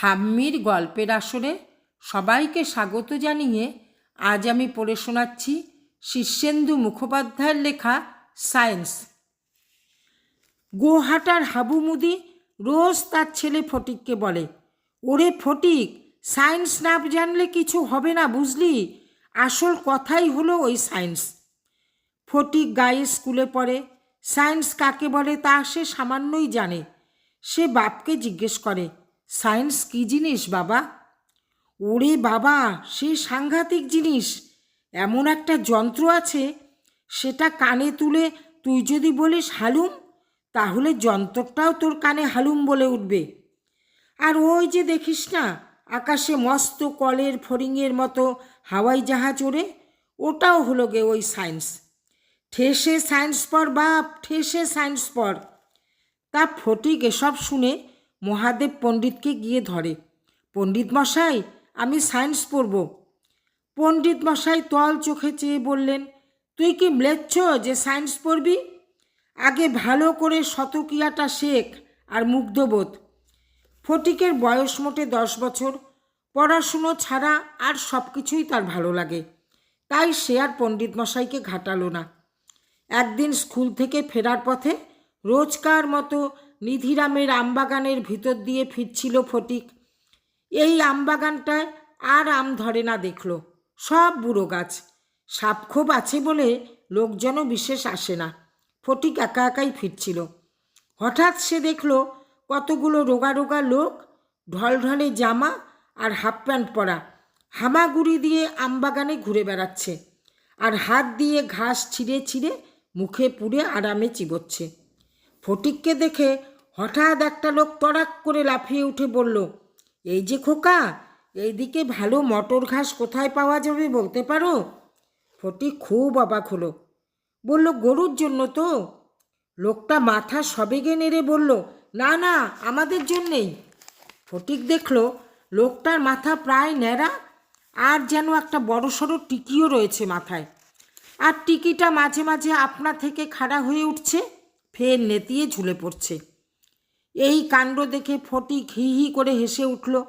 ঠাম্মির গল্পের আসরে সবাইকে স্বাগত জানিয়ে আজ আমি পড়ে শোনাচ্ছি শীর্ষেন্দু মুখোপাধ্যায়ের লেখা সায়েন্স। গোহাটার হাবুমুদি রোজ তার ছেলে ফটিককে বলে, ওরে ফটিক, সায়েন্স না জানলে কিছু হবে না বুঝলি? আসল কথাই হলো ওই সায়েন্স। ফটিক গায়ে স্কুলে পড়ে, সায়েন্স কাকে বলে তা সে সামান্যই জানে। সে বাপকে জিজ্ঞেস করে সায়েন্স কী জিনিস, বাবা? ওরে বাবা, সে সাংঘাতিক জিনিস। এমন একটা যন্ত্র আছে, সেটা কানে তুলে তুই যদি বলিস হালুম, তাহলে যন্ত্রটাও তোর কানে হালুম বলে উঠবে। আর ওই যে দেখিস না, আকাশে মস্ত কলের ফড়িংয়ের মতো হাওয়াই জাহাজ ওড়ে, ওটাও হলো গে ওই সায়েন্স। ঠেসে সায়েন্স পর, বাপ, ঠেসে সায়েন্স পর। তা ফটিক এসব শুনে মহাদেব পণ্ডিতকে গিয়ে ধরে। পণ্ডিত মশাই, আমি সায়েন্স পড়ব। পণ্ডিত মশাই তল চোখে চেয়ে বললেন, তুই কি ম্লেচ্ছ যে সায়েন্স পড়বি? আগে ভালো করে শতকিয়াটা শেখ আর মুগ্ধবোধ। ফটিকের বয়স মোটে দশ বছর। পড়াশুনো ছাড়া আর সব কিছুই তার ভালো লাগে। তাই সে আর পণ্ডিত মশাইকে ঘাটালো না। একদিন স্কুল থেকে ফেরার পথে রোজকার মতো নিধিরামের আমবাগানের ভিতর দিয়ে ফিরছিল ফটিক। এই আমবাগানটায় আর আম ধরে না দেখল, সব বুড়ো গাছ। সাপখোপ আছে বলে লোকজনও বিশেষ আসে না। ফটিক একা একাই ফিরছিল। হঠাৎ সে দেখল কতগুলো রোগা রোগা লোক, ঢলঢলে জামা আর হাফ প্যান্ট পরা। হামাগুড়ি দিয়ে আমবাগানে ঘুরে বেড়াচ্ছে আর হাত দিয়ে ঘাস ছিঁড়ে ছিঁড়ে মুখে পুড়ে আরামে চিবোচ্ছে। ফটিককে দেখে হঠাৎ একটা লোক তড়াক করে লাফিয়ে উঠে বলল, এই যে খোকা, এইদিকে ভালো মটর ঘাস কোথায় পাওয়া যাবে বলতে পারো? ফটিক খুব অবাক হলো, বলল, গরুর জন্য তো। লোকটা মাথা সবেগে নেড়ে বলল, না না, আমাদের জন্যেই। ফটিক দেখল, লোকটার মাথা প্রায় ন্যাড়া, আর যেন একটা বড়সড় টিকিও রয়েছে মাথায়। আর টিকিটা মাঝে মাঝে আপনা থেকে খাড়া হয়ে উঠছে। ফের নেতিয়ে ঝুলে পড়ছে। এই কাণ্ড দেখে ফটিক হি হি করে হেসে উঠল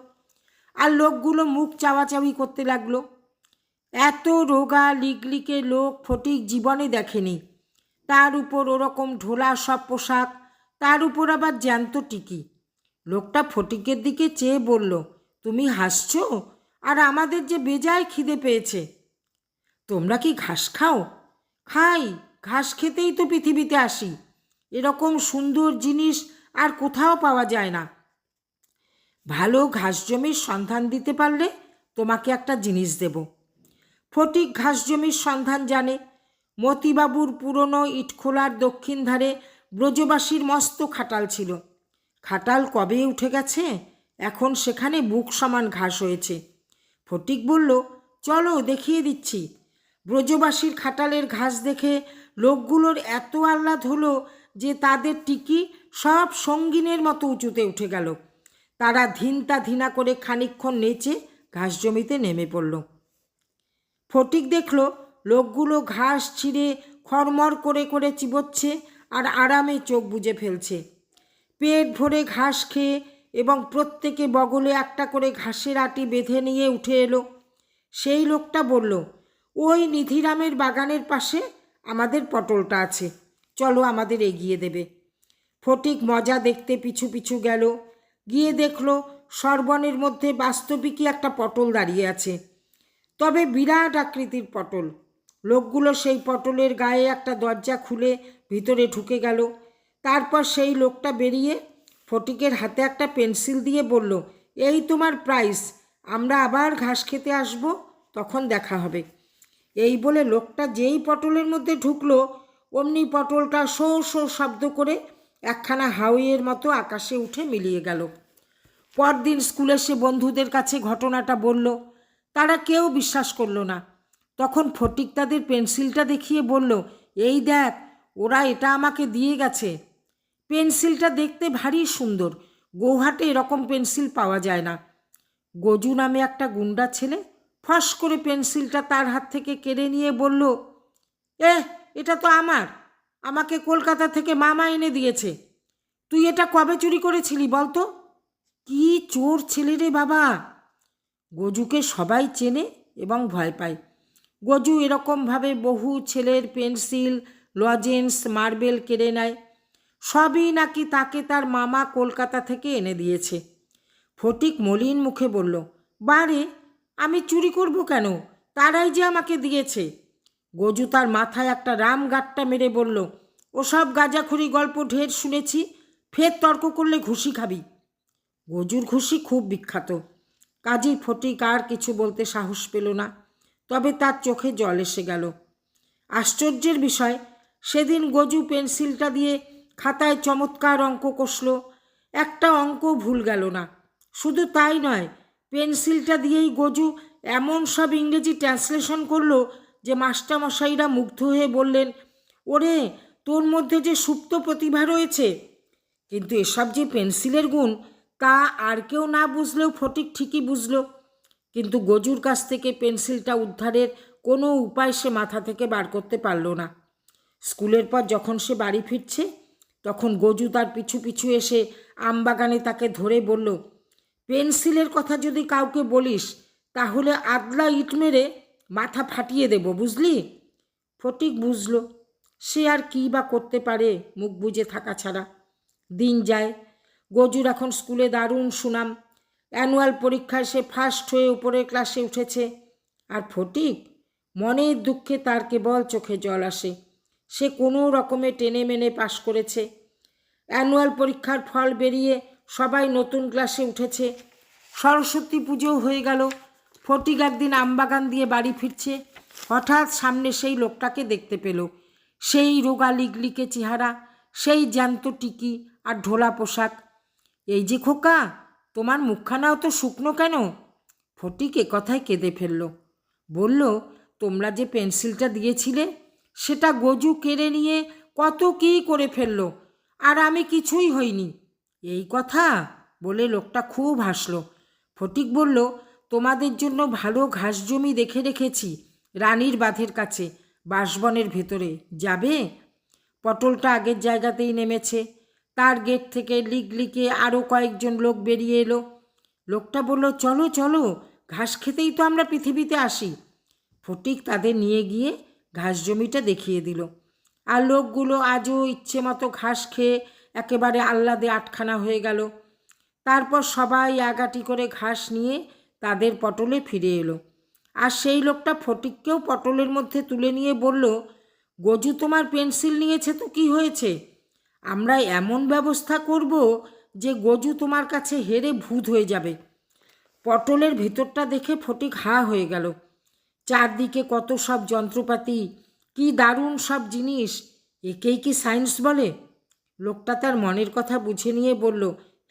আর লোকগুলো মুখ চাওয়াচাওয়ি করতে লাগল। এত রোগা লিগলিকে লোক ফটিক জীবনে দেখেনি। তার উপর ওরকম ঢোলা সব পোশাক, তার উপর আবার জ্যান্ত টিকি। লোকটা ফটিকের দিকে চেয়ে বলল, তুমি হাসছ? আর আমাদের যে বেজায় খিদে পেয়েছে। তোমরা কি ঘাস খাও? খাই, ঘাস খেতেই তো পৃথিবীতে আসি। এরকম সুন্দর জিনিস আর কোথাও পাওয়া যায় না। ভালো ঘাস জমির সন্ধান দিতে পারলে তোমাকে একটা জিনিস দেব। ফটিক ঘাস জমির সন্ধান জানে। মতিবাবুর পুরনো ইটখোলার দক্ষিণ ধারে ব্রজবাসীর মস্ত খাটাল ছিল। খাটাল কবে উঠে গেছে? এখন সেখানে বুক সমান ঘাস হয়েছে। ফটিক বলল, চলো, দেখিয়ে দিচ্ছি। ব্রজবাসীর খাটালের ঘাস দেখে লোকগুলোর এত আহ্লাদ হলো যে তাদের টিকি সব সঙ্গিনের মতো উঁচুতে উঠে গেল। তারা ধিনতা ধিনা করে খানিক্ষণ নেচে ঘাস জমিতে নেমে পড়ল। ফটিক দেখল লোকগুলো ঘাস ছিঁড়ে খরমর করে করে চিবোচ্ছে আর আরামে চোখ বুজে ফেলছে। পেট ভরে ঘাস খেয়ে এবং প্রত্যেকে বগলে একটা করে ঘাসের আটি বেঁধে নিয়ে উঠে এলো। সেই লোকটা বলল, ওই নিধিরামের বাগানের পাশে আমাদের পটলটা আছে। চলো আমাদের এগিয়ে দেবে। ফটিক মজা দেখতে পিছু পিছু গেল। গিয়ে দেখল সর্বনের মধ্যে বাস্তবিকই একটা পটল দাঁড়িয়ে আছে। তবে বিরাট আকৃতির পটল। লোকগুলো সেই পটলের গায়ে একটা দরজা খুলে ভিতরে ঢুকে গেল। তারপর সেই লোকটা বেরিয়ে ফটিকের হাতে একটা পেন্সিল দিয়ে বলল, এই তোমার প্রাইস, আমরা আবার ঘাস খেতে আসব, তখন দেখা হবে। এই বলে লোকটা যেই পটলের মধ্যে ঢুকলো অমনি পটলটা শো শো শব্দ করে একখানা হাউইয়ের মতো আকাশে উঠে মিলিয়ে গেল। পরদিন স্কুলে সে বন্ধুদের কাছে ঘটনাটা বলল। তারা কেউ বিশ্বাস করল না। তখন ফটিক তাদের পেন্সিলটা দেখিয়ে বলল, এই দেখ, ওরা এটা আমাকে দিয়ে গেছে। পেন্সিলটা দেখতে ভারী সুন্দর, গৌহাটে এরকম পেন্সিল পাওয়া যায় না। গজু নামে একটা গুন্ডা ছেলে ফস করে পেন্সিলটা তার হাত থেকে কেড়ে নিয়ে বলল এ এটা তো আমার। আমাকে কলকাতা থেকে মামা এনে দিয়েছে। তুই এটা কবে চুরি করেছিলি বলতো কি চোর ছেলে রে বাবা। গজুকে সবাই চেনে এবং ভয় পায়। গজু এরকমভাবে বহু ছেলের পেন্সিল, লজেন্স, মার্বেল কেড়ে নেয়। সবই নাকি তাকে তার মামা কলকাতা থেকে এনে দিয়েছে। ফটিক মলিন মুখে বলল, বারে, আমি চুরি করব কেন? তারাই যে আমাকে দিয়েছে। গজু তার মাথায় একটা রাম গাট্টা মেরে বলল ওসব গাঁজাখুরি গল্প ঢের শুনেছি, ফের তর্ক করলে ঘুষি খাবি। গজুর ঘুষি খুব বিখ্যাত। কাজী ফটিক আর কিছু বলতে সাহস পেল না, তবে তার চোখে জল এসে গেল। আশ্চর্যের বিষয়, সেদিন গজু পেন্সিলটা দিয়ে খাতায় চমৎকার অঙ্ক কষল, একটা অঙ্ক ভুল গেল না। শুধু তাই নয়, পেন্সিলটা দিয়েই গজু এমন সব ইংরেজি ট্রান্সলেশন করল যে মাস্টারমশাইরা মুগ্ধ হয়ে বললেন, ওরে, তোর মধ্যে যে সুপ্ত প্রতিভা রয়েছে। কিন্তু এসব যে পেন্সিলের গুণ, তা আর কেউ না বুঝলেও ফটিক ঠিকই বুঝল। কিন্তু গজুর কাছ থেকে পেন্সিলটা উদ্ধারের কোনো উপায় সে মাথা থেকে বার করতে পারল না। স্কুলের পর যখন সে বাড়ি ফিরছে, তখন গজু তার পিছু পিছু এসে আমবাগানে তাকে ধরে বলল, পেন্সিলের কথা যদি কাউকে বলিস, তাহলে আদলা ইট মেরে মাথা ফাটিয়ে দেব, বুঝলি? ফটিক বুঝল, সে আর কী বা করতে পারে মুখ বুজে থাকা ছাড়া। দিন যায়, গজুর এখন স্কুলে দারুণ সুনাম। অ্যানুয়াল পরীক্ষায় সে ফার্স্ট হয়ে উপরের ক্লাসে উঠেছে। আর ফটিক, মনের দুঃখে তার কেবল চোখে জল আসে। সে কোনো রকমে টেনে মেনে পাশ করেছে। অ্যানুয়াল পরীক্ষার ফল বেরিয়ে সবাই নতুন ক্লাসে উঠেছে। সরস্বতী পুজোও হয়ে গেল। ফটিক একদিন আমবাগান দিয়ে বাড়ি ফিরছে। হঠাৎ সামনে সেই লোকটাকে দেখতে পেল। সেই রোগা লিগলিকে চেহারা, সেই জ্যান্ত টিকি আর ঢোলা পোশাক। এই যে খোকা, তোমার মুখখানাও তো শুকনো কেন? ফটিক এ কথায় কেঁদে ফেলল। বলল, তোমরা যে পেন্সিলটা দিয়েছিলে, সেটা গজু কেড়ে নিয়ে কত কী করে ফেলল, আর আমি কিছুই হইনি। এই কথা বলে লোকটা খুব হাসলো। ফটিক বলল তোমাদের জন্য ভালো ঘাস জমি দেখে রেখেছি রানীর বাঁধের কাছে, বাঁশবনের ভেতরে। যাবে? পটলটা আগের জায়গাতেই নেমেছে। তার গেট থেকে লিক লিকে আরও কয়েকজন লোক বেরিয়ে এলো। লোকটা বলল, চলো চলো, ঘাস খেতেই তো আমরা পৃথিবীতে আসি। ফটিক তাদের নিয়ে গিয়ে ঘাস জমিটা দেখিয়ে দিল। আর লোকগুলো আজও ইচ্ছে মতো ঘাস খেয়ে একেবারে আহ্লাদে আটখানা হয়ে গেল। তারপর সবাই আগাটি করে ঘাস নিয়ে তাদের পটলে ফিরে এলো। আর সেই লোকটা ফটিককেও পটলের মধ্যে তুলে নিয়ে বলল, গজু তোমার পেন্সিল নিয়েছে তো কি হয়েছে? আমরা এমন ব্যবস্থা করব যে গজু তোমার কাছে হেরে ভূত হয়ে যাবে পটলের ভেতরটা দেখে ফটিক হা হয়ে গেল। চারদিকে কত সব যন্ত্রপাতি, কি দারুণ সব জিনিস, একেই কি সায়েন্স বলে? লোকটা তার মনের কথা বুঝে নিয়ে বলল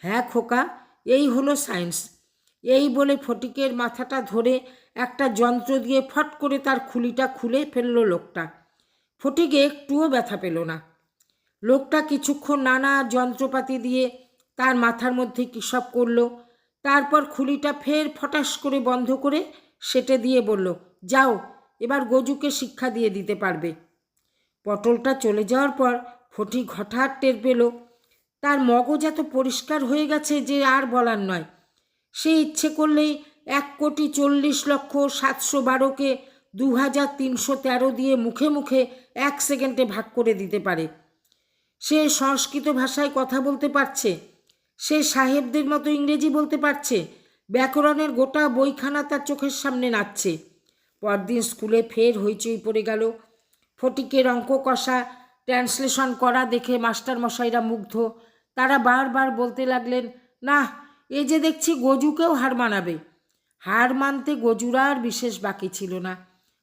হ্যাঁ খোকা, এই হলো সায়েন্স। এই বলে ফটিকের মাথাটা ধরে একটা যন্ত্র দিয়ে ফট করে তার খুলিটা খুলে ফেলল লোকটা। ফটিকে একটুও ব্যথা পেল না। লোকটা কিছুক্ষণ নানা যন্ত্রপাতি দিয়ে তার মাথার মধ্যে কী সব করল, তারপর খুলিটা ফের ফটাস করে বন্ধ করে সেটে দিয়ে বলল, যাও, এবার গজুকে শিক্ষা দিয়ে দিতে পারবে। পটলটা চলে যাওয়ার পর ফটিক হঠাৎ টের পেল, তার মগজ এত পরিষ্কার হয়ে গেছে যে আর বলার নয়। সে ইচ্ছে করলেই এক কোটি চল্লিশ লক্ষ সাতশো বারোকে দু হাজার তিনশো তেরো দিয়ে মুখে মুখে এক সেকেন্ডে ভাগ করে দিতে পারে। সে সংস্কৃত ভাষায় কথা বলতে পারছে। সে সাহেবদের মতো ইংরেজি বলতে পারছে। ব্যাকরণের গোটা বইখানা তার চোখের সামনে নাচছে। পরদিন স্কুলে ফের হইচই পড়ে গেল। ফটিকের অঙ্ক কষা, ট্রান্সলেশন করা দেখে মাস্টারমশাইরা মুগ্ধ। তারা বারবার বলতে লাগলেন না এ যে দেখছি গজুকেও হার মানাবে। হার মানতে গজুরা আর বিশেষ বাকি ছিল না।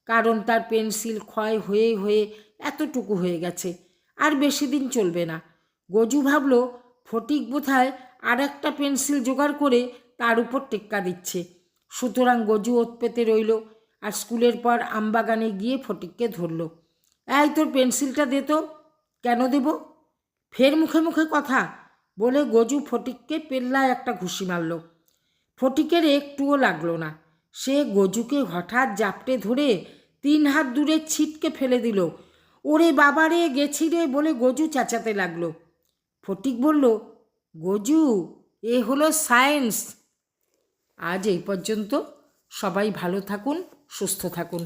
কারণ তার পেন্সিল ক্ষয় হয়ে হয়ে এতটুকু হয়ে গেছে। আর বেশি দিন চলবে না। গজু ভাবল, ফটিক বোধহয় আর একটা পেন্সিল জোগাড় করে তার উপর টেক্কা দিচ্ছে। সুতরাং গজু ওত পেতে রইল আর স্কুলের পর আমবাগানে গিয়ে ফটিককে ধরল। এই তোর পেন্সিলটা দে তো। কেন দেব? ফের মুখে মুখে কথা। বলে গজু ফটিককে পেল্লায় একটা ঘুষি মারল। ফটিকের একটুও লাগল না। সে গজুকে হঠাৎ জাপটে ধরে তিন হাত দূরে ছিটকে ফেলে দিল। ওরে বাবারে গেছি রে, বলে গজু চেঁচাতে লাগল। ফটিক বলল, গজু, এ হলো সায়েন্স। আজ এই পর্যন্ত সবাই ভালো থাকুন, সুস্থ থাকুন।